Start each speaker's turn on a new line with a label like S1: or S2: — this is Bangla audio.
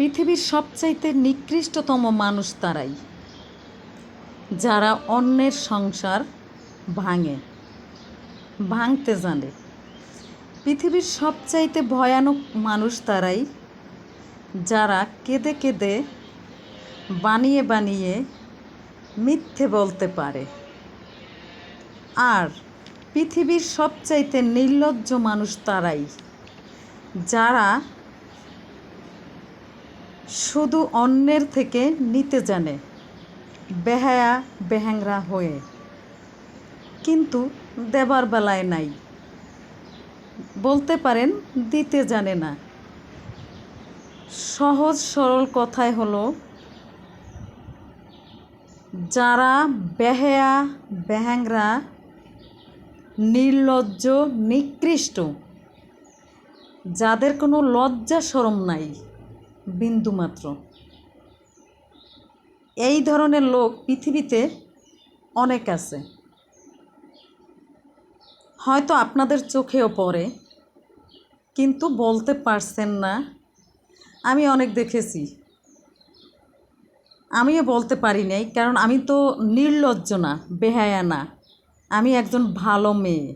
S1: পৃথিবীর সবচাইতে নিকৃষ্টতম মানুষ তারাই, যারা অন্যের সংসার ভাঙে, ভাঙতে জানে। পৃথিবীর সবচাইতে ভয়ানক মানুষ তারাই, যারা কেঁদে কেঁদে বানিয়ে বানিয়ে মিথ্যে বলতে পারে। আর পৃথিবীর সবচাইতে নির্লজ্জ মানুষ তারাই, যারা শুধু অন্যের থেকে নিতে জানে, বেহায়া বেহাংরা হয়ে। কিন্তু দেবার বেলায় নাই। বলতে পারেন দিতে জানে না। সহজ সরল কথায় হলো, যারা বেহেয়া বেহাংরা নির্লজ্জ, নিকৃষ্ট, যাদের কোনো লজ্জা সরম নাই। বিন্দুমাত্র এই ধরনের লোক পৃথিবীতে অনেক আছে। হয়তো আপনাদের চোখেও পড়ে, কিন্তু বলতে পারছেন না। আমি অনেক দেখেছি। আমিও বলতে পারি নাই, কারণ আমি তো নির্লজ্জ না, বেহায়া না। আমি একজন ভালো মেয়ে।